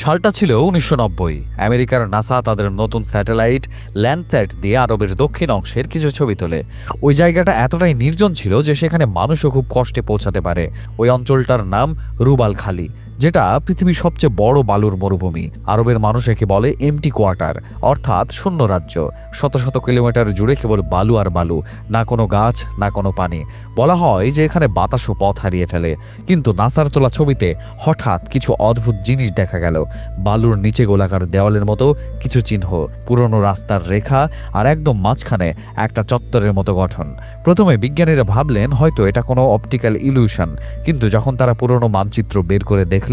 সালটা ছিল উনিশশো নব্বই। আমেরিকার নাসা তাদের নতুন স্যাটেলাইট ল্যান্ডস্যাট দিয়ে আরবের দক্ষিণ অংশের কিছু ছবি তোলে। ওই জায়গাটা এতটাই নির্জন ছিল যে সেখানে মানুষও খুব কষ্টে পৌঁছাতে পারে। ওই অঞ্চলটার নাম রুবাল খালি যেটা পৃথিবীর সবচেয়ে বড় বালুর মরুভূমি। আরবের মানুষ একে বলে এমটি কোয়ার্টার অর্থাৎ শূন্য রাজ্য। শত শত কিলোমিটার জুড়ে কেবল বালু আর বালু, না কোনো গাছ, না কোনো পানি। বলা হয় যে এখানে বাতাসও পথ হারিয়ে ফেলে। কিন্তু নাসার তোলা ছবিতে হঠাৎ কিছু অদ্ভুত জিনিস দেখা গেল। বালুর নিচে গোলাকার দেওয়ালের মতো কিছু চিহ্ন, পুরনো রাস্তার রেখা আর একদম মাঝখানে একটা চত্বরের মতো গঠন। প্রথমে বিজ্ঞানীরা ভাবলেন হয়তো এটা কোনো অপটিক্যাল ইলিউশন কিন্তু যখন তারা পুরনো মানচিত্র বের করে দেখলেন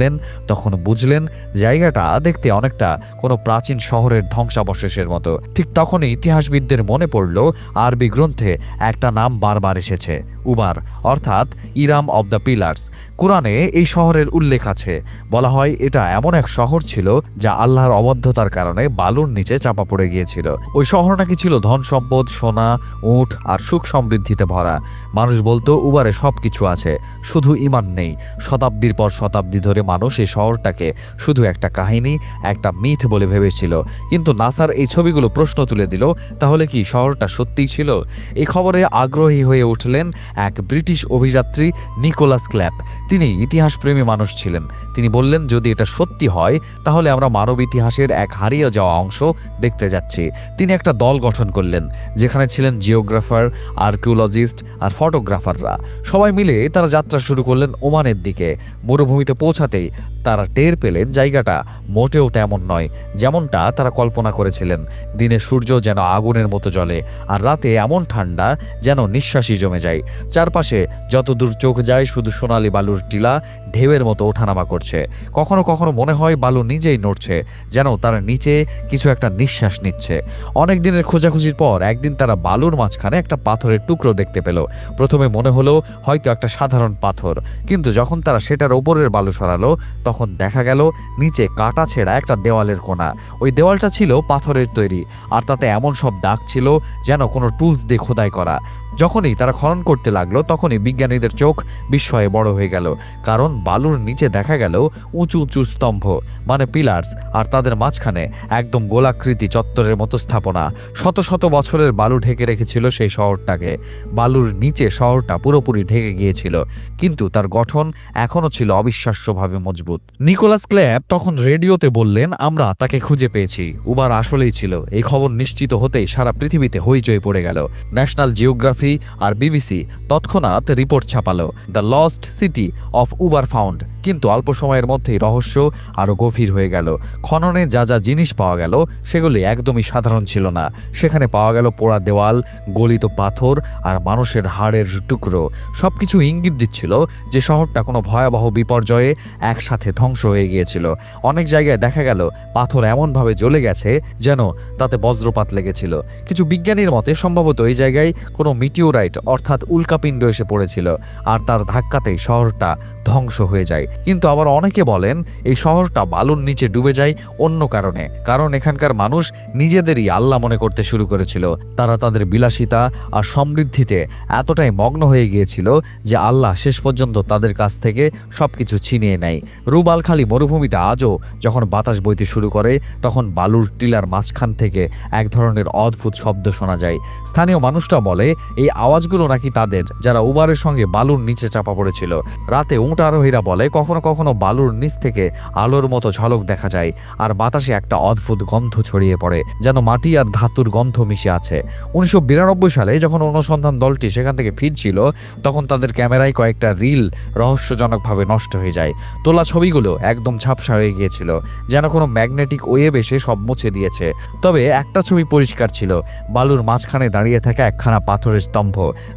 তখন বুঝলেন জায়গাটা দেখতে অনেকটা কোনো প্রাচীন শহরের ধ্বংসাবশেষের মতো। ঠিক তখনই ইতিহাসবিদদের মনে পড়ল, আরবি গ্রন্থে একটা নাম বারবার এসেছে। উবার, অর্থাৎ ইরাম অব দ্য পিলার্স। কোরআনে এই শহরের উল্লেখ আছে। বলা হয়, এটা এমন এক শহর ছিল যা আল্লাহর অবদ্ধতার কারণে বালুর নিচে চাপা পড়ে গিয়েছিল। ওই শহর নাকি ছিল ধন সম্পদ, সোনা উঠ আর সুখ সমৃদ্ধিতে ভরা। মানুষ বলতো, উবারে সব কিছু আছে, শুধু ইমান নেই। শতাব্দীর পর শতাব্দী ধরে মানুষ এই শহরটাকে শুধু একটা কাহিনী, একটা মিথ বলে ভেবেছিল। কিন্তু নাসার এই ছবিগুলো প্রশ্ন তুলে দিল, তাহলে কি শহরটা সত্যিই ছিল? এই খবরে আগ্রহী হয়ে উঠলেন এক ব্রিটিশ অভিযাত্রী নিকোলাস ক্ল্যাপ। তিনি ইতিহাসপ্রেমী মানুষ ছিলেন। তিনি বললেন, যদি এটা সত্যি হয়, তাহলে আমরা মানব ইতিহাসের এক হারিয়ে যাওয়া অংশ দেখতে যাচ্ছি। তিনি একটা দল গঠন করলেন, যেখানে ছিলেন জিওগ্রাফার, আর্কিওলজিস্ট আর ফটোগ্রাফাররা। সবাই মিলে তারা যাত্রা শুরু করলেন ওমানের দিকে। মরুভূমিতে পৌঁছাতেই তারা টের পেলেন জায়গাটা মোটেও তেমন নয়, যেমনটা তারা কল্পনা করেছিলেন। দিনে সূর্য যেন আগুনের মতো জ্বলে, আর রাতে এমন ঠান্ডা যেন নিঃশ্বাসই জমে যায়। চারপাশে যতদূর চোখ যায় শুধু সোনালি বালুর টিলা ঢেউয়ের মতো ওঠানামা করছে। কখনো কখনো মনে হয় বালু নিজেই নড়ছে, যেন তারা নিচে কিছু একটা নিঃশ্বাস নিচ্ছে। অনেক দিনের খোঁজাখুঁজির পর একদিন তারা বালুর মাঝখানে একটা পাথরের টুকরো দেখতে পেল। প্রথমে মনে হলো হয়তো একটা সাধারণ পাথর, কিন্তু যখন তারা সেটার ওপরের বালু সরালো, তখন দেখা গেল, নিচে কাটা ছেঁড়া একটা দেওয়ালের কোণা। ওই দেওয়ালটা ছিল পাথরের তৈরি, আর তাতে এমন সব দাগ ছিল যেন কোনো টুলস দিয়ে খোদাই করা। যখনই তারা খনন করতে লাগল, তখনই বিজ্ঞানীদের চোখ বিস্ময়ে বড় হয়ে গেল, কারণ বালুর নিচে দেখা গেল উঁচু উঁচু স্তম্ভ মানে পিলার্স, আর তাদের মাঝখানে একদম গোলাকৃতি চত্বরের মতো স্থাপনা। শত শত বছরের বালু ঢেকে রেখেছিল সেই শহরটাকে। বালুর নিচে শহরটা পুরোপুরি ঢেকে গিয়েছিল, কিন্তু তার গঠন এখনও ছিল অবিশ্বাস্যভাবে মজবুত। নিকোলাস ক্ল্যাপ তখন রেডিওতে বললেন, আমরা তাকে খুঁজে পেয়েছি। উবার আসলেই ছিল। এই খবর নিশ্চিত হতেই সারা পৃথিবীতে হইচই পড়ে গেল। ন্যাশনাল জিওগ্রাফি আর বিবিসি তৎক্ষণাৎ report ছাপালো। The lost city of Ubar found. কিন্তু অল্প সময়ের মধ্যেই রহস্য আরও গভীর হয়ে গেল। খননে যা যা জিনিস পাওয়া গেল, সেগুলি একদমই সাধারণ ছিল না। সেখানে পাওয়া গেল পোড়া দেওয়াল, গলিত পাথর আর মানুষের হাড়ের টুকরো। সবকিছু ইঙ্গিত দিচ্ছিল যে শহরটা কোনো ভয়াবহ বিপর্যয়ে একসাথে ধ্বংস হয়ে গিয়েছিল। অনেক জায়গায় দেখা গেল পাথর এমনভাবে জ্বলে গেছে যেন তাতে বজ্রপাত লেগেছিল। কিছু বিজ্ঞানীর মতে সম্ভবত এই জায়গায় কোনো মিটিওরাইট অর্থাৎ উল্কাপিণ্ড এসে পড়েছিল আর তার ধাক্কাতেই শহরটা ধ্বংস হয়ে যায়। কিন্তু আবার অনেকে বলেন এই শহরটা বালুর নিচে ডুবে যায় অন্য কারণে। কারণ এখানকার মানুষ নিজেদেরই আল্লাহ মনে করতে শুরু করেছিল। তারা তাদের বিলাসিতা আর সমৃদ্ধিতে এতটাই মগ্ন হয়ে গিয়েছিল যে আল্লাহ শেষ পর্যন্ত তাদের কাছ থেকে সবকিছু ছিনিয়ে নেয়। রুবালখালি মরুভূমিতে আজও যখন বাতাস বইতে শুরু করে, তখন বালুর টিলার মাঝখান থেকে এক ধরনের অদ্ভুত শব্দ শোনা যায়। স্থানীয় মানুষরা বলে, এই আওয়াজগুলো নাকি তাদের, যারা উবারের সঙ্গে বালুর নিচে চাপা পড়েছিল। রাতে উঁট আরোহীরা বলে, কখনো কখনো বালুর নিচ থেকে আলোর মতো ঝলক দেখা যায়, আর বাতাসে একটা অদ্ভুত গন্ধ ছড়িয়ে পড়ে, যেন মাটি আর ধাতুর গন্ধ মিশে আছে। উনিশশো বিরানব্বই সালে যখন অনুসন্ধান দলটি সেখান থেকে ফিরছিল, তখন তাদের ক্যামেরায় কয়েকটা রিল রহস্যজনকভাবে নষ্ট হয়ে যায়। তোলা ছবিগুলো একদম ঝাপসা হয়ে গিয়েছিল, যেন কোনো ম্যাগনেটিক ওয়েব এসে সব মুছে দিয়েছে। তবে একটা ছবি পরিষ্কার ছিল, বালুর মাঝখানে দাঁড়িয়ে থাকা একখানা পাথরের স্তম্ভ,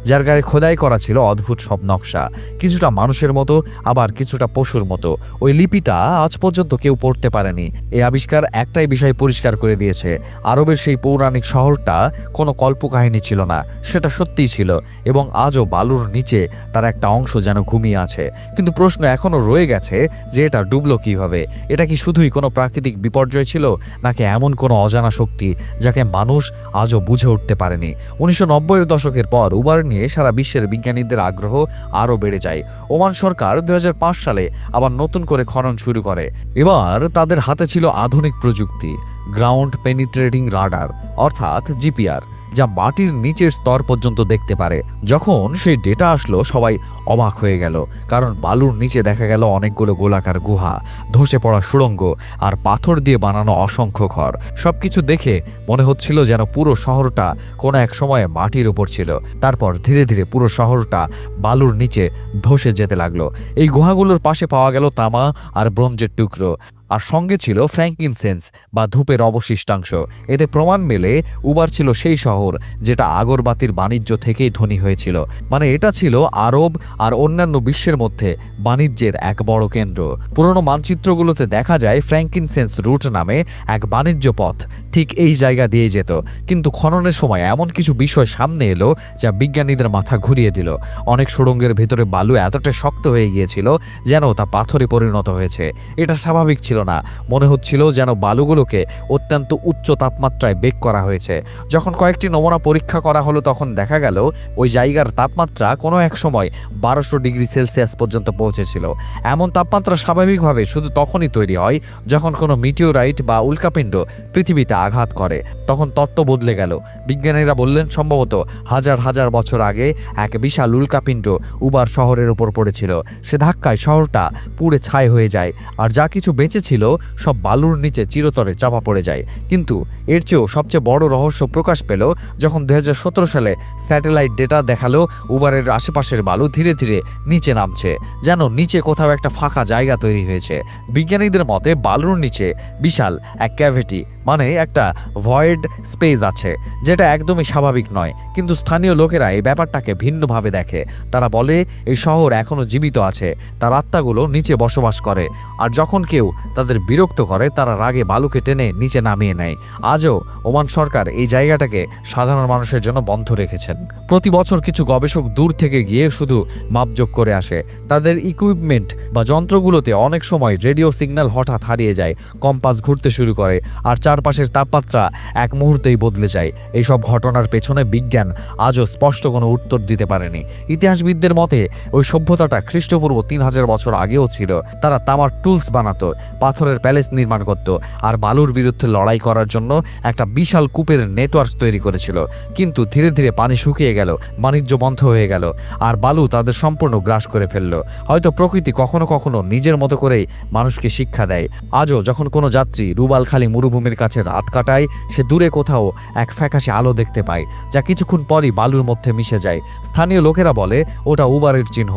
যার গায়ে খোদাই করা ছিল অদ্ভুত সব নকশা। কিছুটা মানুষের মতো, আবার কিছুটা পশুর মতো। ওই লিপিটা আজ পর্যন্ত কেউ পড়তে পারেনি। এই আবিষ্কার একটাই বিষয় পরিষ্কার করে দিয়েছে, আরবের সেই পৌরাণিক শহরটা কোনো কল্পকাহিনী ছিল না, সেটা সত্যিই ছিল, এবং আজও বালুর নিচে তার একটা অংশ যেন ঘুমিয়ে আছে। কিন্তু প্রশ্ন এখনও রয়ে গেছে যে এটা ডুবলো কীভাবে? এটা কি শুধুই কোনো প্রাকৃতিক বিপর্যয় ছিল, নাকি এমন কোনো অজানা শক্তি যাকে মানুষ আজও বুঝে উঠতে পারেনি? উনিশশো নব্বইয়ের দশকের পর উবার নিয়ে সারা বিশ্বের বিজ্ঞানীদের আগ্রহ আরও বেড়ে যায়। ওমান সরকার দু হাজার পাঁচ সালে আবার নতুন করে খনন শুরু করে। এবার তাদের হাতে ছিল আধুনিক প্রযুক্তি, গ্রাউন্ড পেনিট্রেটিং রাডার, অর্থাৎ জিপিআর। যা মাটির নিচের স্তর পর্যন্ত দেখতে পারে। যখন সেই ডেটা আসলো, সবাই অবাক হয়ে গেল, কারণ বালুর নিচে দেখা গেল অনেকগুলো গোলাকার গুহা, ধসে পড়া সুড়ঙ্গ আর পাথর দিয়ে বানানো অসংখ্য ঘর। সবকিছু দেখে মনে হচ্ছিল যেন পুরো শহরটা কোনো এক সময়ে মাটির উপর ছিল। তারপর ধীরে ধীরে পুরো শহরটা বালুর নিচে ধসে যেতে লাগল। এই গুহাগুলোর পাশে পাওয়া গেল তামা আর ব্রোঞ্জের টুকরো। আর সঙ্গে ছিল ফ্র্যাঙ্কিনসেন্স বা ধূপের অবশিষ্টাংশ। এতে প্রমাণ মেলে উবার ছিল সেই শহর যেটা আগরবাতির বাণিজ্য থেকেই ধনী হয়েছিল। মানে এটা ছিল আরব আর অন্যান্য বিশ্বের মধ্যে বাণিজ্যের এক বড় কেন্দ্র। পুরনো মানচিত্রগুলোতে দেখা যায় ফ্র্যাঙ্কিনসেন্স রুট নামে এক বাণিজ্য পথ ঠিক এই জায়গা দিয়ে যেত। কিন্তু খননের সময় এমন কিছু বিষয় সামনে এলো যা বিজ্ঞানীদের মাথা ঘুরিয়ে দিল। অনেক সুড়ঙ্গের ভেতরে বালু এতটা শক্ত হয়ে গিয়েছিল যেন তা পাথরে পরিণত হয়েছে। এটা স্বাভাবিক ছিল না। মনে হচ্ছিল যেন বালুগুলোকে অত্যন্ত উচ্চ তাপমাত্রায় বেক করা হয়েছে। যখন কয়েকটি নমুনা পরীক্ষা করা হলো, তখন দেখা গেল ওই জায়গার তাপমাত্রা কোনো এক সময় বারোশো ডিগ্রি সেলসিয়াস পর্যন্ত পৌঁছেছিল। এমন তাপমাত্রা স্বাভাবিকভাবে শুধু তখনই তৈরি হয় যখন কোনো মিটিওরাইট বা উল্কাপিণ্ড পৃথিবীতে আঘাত করে। তখন তত্ত্ব বদলে গেল। বিজ্ঞানীরা বললেন, সম্ভবত হাজার হাজার বছর আগে এক বিশাল উল্কাপিণ্ড উবার শহরের উপর পড়েছিল। সে ধাক্কায় শহরটা পুড়ে ছাই হয়ে যায়, আর যা কিছু বেঁচে ছিল, সব বালুর নিচে চিরতরে চাপা পড়ে যায়। কিন্তু এর চেয়েও সবচেয়ে বড় রহস্য প্রকাশ পেল যখন দু হাজার সতেরো সালে স্যাটেলাইট ডেটা দেখাল, উবারের আশেপাশের বালু ধীরে ধীরে নিচে নামছে, যেন নিচে কোথাও একটা ফাঁকা জায়গা তৈরি হয়েছে। বিজ্ঞানীদের মতে, বালুর নিচে বিশাল এক ক্যাভিটি মানে একটা ভয়েড স্পেস আছে, যেটা একদমই স্বাভাবিক নয়। কিন্তু স্থানীয় লোকেরা এই ব্যাপারটাকে ভিন্নভাবে দেখে। তারা বলে, এই শহর এখনও জীবিত আছে, তার আত্মাগুলো নিচে বসবাস করে, আর যখন কেউ তাদের বিরক্ত করে, তারা রাগে বালুকে টেনে নিচে নামিয়ে নেয়। আজও ওমান সরকার এই জায়গাটাকে সাধারণ মানুষের জন্য বন্ধ রেখেছেন। প্রতি বছর কিছু গবেষক দূর থেকে গিয়ে শুধু মাপযোগ করে আসে। তাদের ইকুইপমেন্ট বা যন্ত্রগুলোতে অনেক সময় রেডিও সিগন্যাল হঠাৎ হারিয়ে যায় কম্পাস ঘুরতে শুরু করে, আর চারপাশের তাপমাত্রা এক মুহূর্তেই বদলে যায়। এইসব ঘটনার পেছনে বিজ্ঞান আজও স্পষ্ট কোনো উত্তর দিতে পারেনি। ইতিহাসবিদদের মতে, ওই সভ্যতাটা খ্রিস্টপূর্ব তিন হাজার বছর আগেও ছিল। তারা তামার টুলস বানাতো। পাথরের প্যালেস নির্মাণ করত আর বালুর বিরুদ্ধে লড়াই করার জন্য একটা বিশাল কূপের নেটওয়ার্ক তৈরি করেছিল। কিন্তু ধীরে ধীরে পানি শুকিয়ে গেল, বাণিজ্য বন্ধ হয়ে গেল আর বালু তাদের সম্পূর্ণ গ্রাস করে ফেলল। হয়তো প্রকৃতি কখনো কখনো নিজের মতো করেই মানুষকে শিক্ষা দেয়। আজও যখন কোনো যাত্রী রুবাল খালি মরুভূমির কাছে রাত কাটায়, সে দূরে কোথাও এক ফ্যাকাশে আলো দেখতে পায়, যা কিছুক্ষণ পরই বালুর মধ্যে মিশে যায়। স্থানীয় লোকেরা বলে, ওটা উবারের চিহ্ন।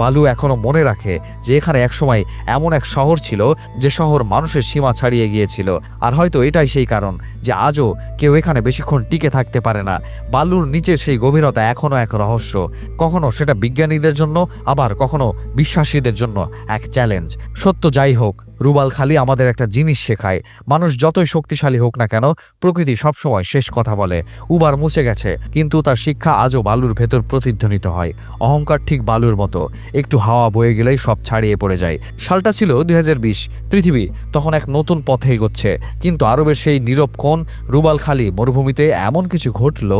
বালু এখনও মনে রাখে যে এখানে একসময় এমন এক শহর ছিল যে শহর মানুষের সীমা ছাড়িয়ে গিয়েছিল। আর হয়তো এটাই সেই কারণ যে আজও কেউ এখানে বেশিক্ষণ টিকে থাকতে পারে না। বালুর নিচে সেই গভীরতা এখনও এক রহস্য। কখনো সেটা বিজ্ঞানীদের জন্য, আবার কখনো বিশ্বাসীদের জন্য এক চ্যালেঞ্জ সত্য যাই হোক রুবাল খালি আমাদের একটা জিনিস শেখায়। মানুষ যতই শক্তিশালী হোক না কেন, প্রকৃতি সবসময় শেষ কথা বলে। উবার মুছে গেছে, কিন্তু তার শিক্ষা আজও বালুর ভেতর প্রতিধ্বনিত হয়। অহংকার ঠিক বালুর মতো। একটু হাওয়া বয়ে গেলেই সব ছাড়িয়ে পড়ে যায়। সালটা ছিল দু হাজার বিশ, পৃথিবী তখন এক নতুন পথে এগোচ্ছে। কিন্তু আরবের সেই নীরব কোণ রুবালখালী মরুভূমিতে এমন কিছু ঘটল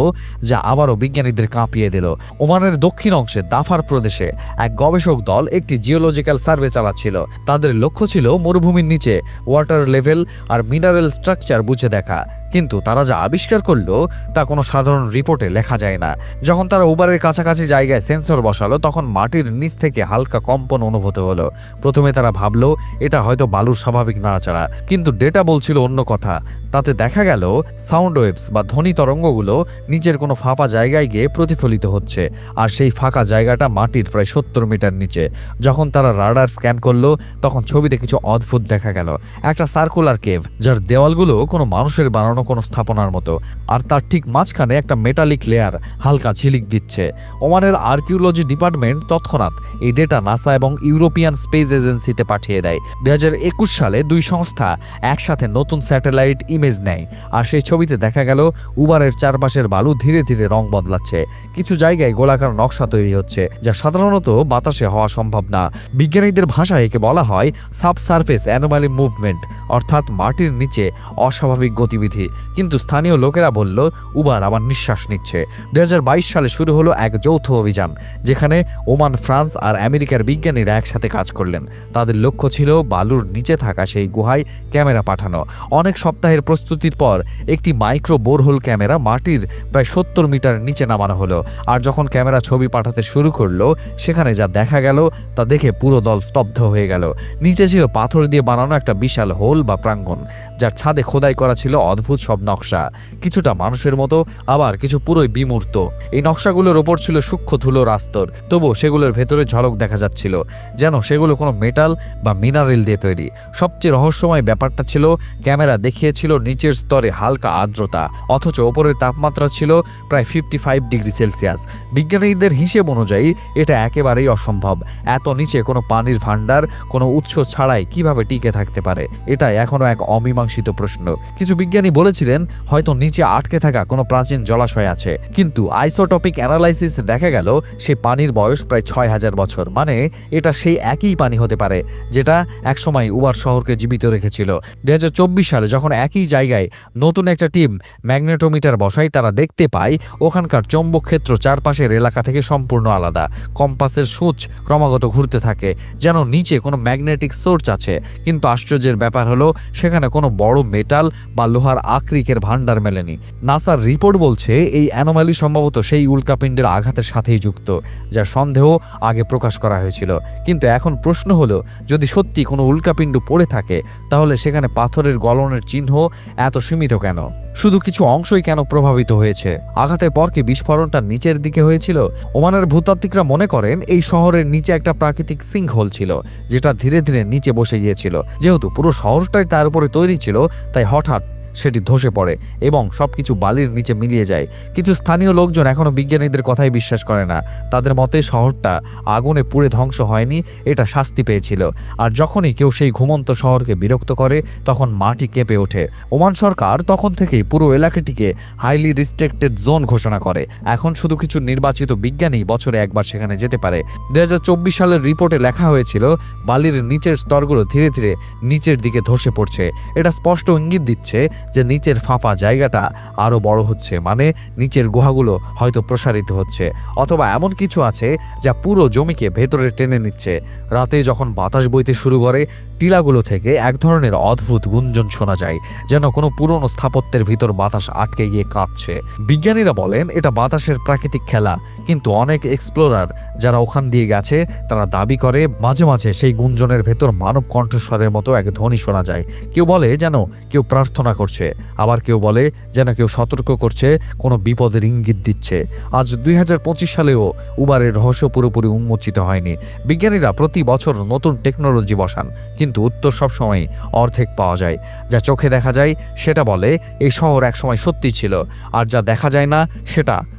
যা আবারও বিজ্ঞানীদের কাঁপিয়ে দিল। ওমানের দক্ষিণ অংশে দাফার প্রদেশে এক গবেষক দল একটি জিওলজিক্যাল সার্ভে চালাচ্ছিল। তাদের লক্ষ্য ছিল মরুভূমির নিচে ওয়াটার লেভেল আর মিনারেল স্ট্রাকচার বুঝে দেখা। কিন্তু তারা যা আবিষ্কার করল তা কোনো সাধারণ রিপোর্টে লেখা যায় না। যখন তারা উবারের কাছাকাছি জায়গায় সেন্সর বসালো, তখন মাটির নিচ থেকে হালকা কম্পন অনুভূত হলো। প্রথমে তারা ভাবলো, এটা হয়তো বালুর স্বাভাবিক নাড়াচাড়া। কিন্তু ডেটা বলছিল অন্য কথা। তাতে দেখা গেল, সাউন্ড ওয়েভস বা ধ্বনি তরঙ্গগুলো নিচের কোনো ফাঁপা জায়গায় গিয়ে প্রতিফলিত হচ্ছে। আর সেই ফাঁকা জায়গাটা মাটির প্রায় সত্তর মিটার নিচে। যখন তারা রাডার স্ক্যান করল, তখন ছবিতে কিছু অদ্ভুত দেখা গেল। একটা সার্কুলার কেভ, যার দেওয়ালগুলো কোনো মানুষের বানানো কোনো স্থাপনার মতো। আর তার ঠিক মাঝখানে একটা মেটালিক লেয়ার হালকা ঝিলিক দিচ্ছে। ওমানের আর্কিওলজি ডিপার্টমেন্ট তৎক্ষণাৎ এই ডেটা নাসা এবং ইউরোপিয়ান স্পেস এজেন্সিতে পাঠিয়ে দেয়। দুই হাজার একুশ সালে দুই সংস্থা একসাথে নতুন স্যাটেলাইট ইমেজ নেয়। আর সেই ছবিতে দেখা গেল, উবারের চারপাশের বালু ধীরে ধীরে রং বদলাচ্ছে। কিছু জায়গায় গোলাকার নকশা তৈরি হচ্ছে, যা সাধারণত বাতাসে হওয়া সম্ভব না। বিজ্ঞানীদের ভাষায় একে বলা হয় সাবসারফেস অ্যানোমালি মুভমেন্ট অর্থাৎ মাটির নিচে অস্বাভাবিক গতিবিধি। কিন্তু স্থানীয় লোকেরা বলল, উবার আবার নিঃশ্বাস নিচ্ছে। দু হাজার বাইশ সালে শুরু হলো এক যৌথ অভিযান, যেখানে ওমান, ফ্রান্স আর আমেরিকার বিজ্ঞানীরা একসাথে কাজ করলেন। তাদের লক্ষ্য ছিল বালুর নিচে থাকা সেই গুহায় ক্যামেরা পাঠানো। অনেক সপ্তাহের প্রস্তুতির পর একটি মাইক্রো বোরহোল ক্যামেরা মাটির প্রায় সত্তর মিটার নিচে নামানো হলো। আর যখন ক্যামেরা ছবি পাঠাতে শুরু করল, সেখানে যা দেখা গেল, তা দেখে পুরো দল স্তব্ধ হয়ে গেল। নিচে ছিল পাথর দিয়ে বানানো একটা বিশাল হোল বা প্রাঙ্গণ, যার ছাদে খোদাই করা ছিল অদ্ভুত সব নকশা। কিছুটা মানুষের মতো, আবার কিছু পুরোই বিমূর্ত। এই নকশাগুলোর ওপর ছিল সূক্ষ্ম ধুলোর আস্তর তবুও সেগুলোর ভেতরে ঝলক দেখা যাচ্ছিল, যেন সেগুলো কোনো মেটাল বা মিনারেল দিয়ে তৈরি। সবচেয়ে রহস্যময় ব্যাপারটা ছিল, ক্যামেরা দেখিয়েছিল নিচের স্তরে হালকা আর্দ্রতা, অথচ ওপরের তাপমাত্রা ছিল প্রায় ফিফটি ফাইভ ডিগ্রি সেলসিয়াস। বিজ্ঞানীদের হিসেব অনুযায়ী, এটা একেবারেই অসম্ভব। এত নিচে কোনো পানির ভাণ্ডার, কোনো উৎস ছাড়াই কীভাবে টিকে থাকতে পারে? এটা এখনও এক অমীমাংসিত প্রশ্ন। কিছু বিজ্ঞানী বলেছিলেন, হয়তো নিচে আটকে থাকা কোনো প্রাচীন জলাশয় আছে। কিন্তু আইসোটপিক অ্যানালাইসিস দেখা গেল, সে পানির বয়স প্রায় ছয় হাজার বছর। মানে এটা সেই একই পানি হতে পারে, যেটা একসময় উবার শহরকে জীবিত রেখেছিল। দুই হাজার চব্বিশ সালে যখন একই জায়গায় নতুন একটা টিম ম্যাগনেটোমিটার বসায়, তারা দেখতে পায়, ওখানকার চৌম্বক ক্ষেত্র চারপাশের এলাকা থেকে সম্পূর্ণ আলাদা। কম্পাসের সূচ ক্রমাগত ঘুরতে থাকে, যেন নিচে কোনো ম্যাগনেটিক সোর্স আছে। কিন্তু আশ্চর্যের ব্যাপার হলো সেখানে কোনো বড় মেটাল বা লোহার আকরিকের ভাণ্ডার মেলেনি। নাসার রিপোর্ট বলছে এই অ্যানোমালি সম্ভবত সেই উল্কাপিণ্ডের আঘাতের সাথেই যুক্ত, যার সন্দেহ আগে প্রকাশ করা হয়েছিল। কিন্তু এখন প্রশ্ন হলো, যদি সত্যি কোনো উল্কাপিণ্ড পড়ে থাকে, তাহলে সেখানে পাথরের গলনের চিহ্ন এত সীমিত কেন? শুধু কিছু অংশই কেন প্রভাবিত হয়েছে? আঘাতের পর কি বিস্ফোরণটা নিচের দিকে হয়েছিল? ওমানের ভূতাত্ত্বিকরা মনে করেন এই শহরের নিচে একটা প্রাকৃতিক সিঙ্কহোল ছিল, যেটা ধীরে ধীরে নিচে বসে গিয়েছিল। যেহেতু পুরো শহরটাই তার উপরে তৈরি ছিল তাই হঠাৎ সেটি ধসে পড়ে এবং সব কিছু বালির নিচে মিলিয়ে যায়। কিছু স্থানীয় লোকজন এখনও বিজ্ঞানীদের কথাই বিশ্বাস করে না। তাদের মতে শহরটা আগুনে পুড়ে ধ্বংস হয়নি, এটা শাস্তি পেয়েছিল। আর যখনই কেউ সেই ঘুমন্ত শহরকে বিরক্ত করে, তখন মাটি কেঁপে ওঠে। ওমান সরকার তখন থেকেই পুরো এলাকাটিকে হাইলি রিস্ট্রিক্টেড জোন ঘোষণা করে। এখন শুধু কিছু নির্বাচিত বিজ্ঞানী বছরে একবার সেখানে যেতে পারে। দুই হাজার চব্বিশ সালের রিপোর্টে লেখা হয়েছিল, বালির নিচের স্তরগুলো ধীরে ধীরে নিচের দিকে ধসে পড়ছে। এটা স্পষ্ট ইঙ্গিত দিচ্ছে যে নিচের ফাঁপা জায়গাটা আরও বড় হচ্ছে। মানে নিচের গুহাগুলো হয়তো প্রসারিত হচ্ছে। অথবা এমন কিছু আছে যা পুরো জমিকে ভেতরে টেনে নিচ্ছে। রাতে যখন বাতাস বইতে শুরু করে, টিলাগুলো থেকে এক ধরনের অদ্ভুত গুঞ্জন শোনা যায়, যেন কোনো পুরনো স্থাপত্যের ভিতর বাতাস আটকে গিয়ে কাঁপছে। বিজ্ঞানীরা বলেন, এটা বাতাসের প্রাকৃতিক খেলা, কিন্তু অনেক এক্সপ্লোরার যারা ওখান দিয়ে গেছে, তারা দাবি করে, মাঝে মাঝে সেই গুঞ্জনের ভেতর মানব কণ্ঠস্বরের মতো এক ধ্বনি শোনা যায়। কেউ বলে যেন কেউ প্রার্থনা করছে আবার কেউ বলে যেন কেউ সতর্ক করছে, কোনো বিপদের ইঙ্গিত দিচ্ছে। আজ দুই হাজার পঁচিশ সালেও উবারের রহস্য পুরোপুরি উন্মোচিত হয়নি। বিজ্ঞানীরা প্রতি বছর নতুন টেকনোলজি বসান, কিন্তু উত্তর সবসময় অর্ধেক পাওয়া যায়। যা চোখে দেখা যায়, সেটা বলে, এই শহর একসময় সত্যি ছিল, আর যা দেখা যায় না, সেটা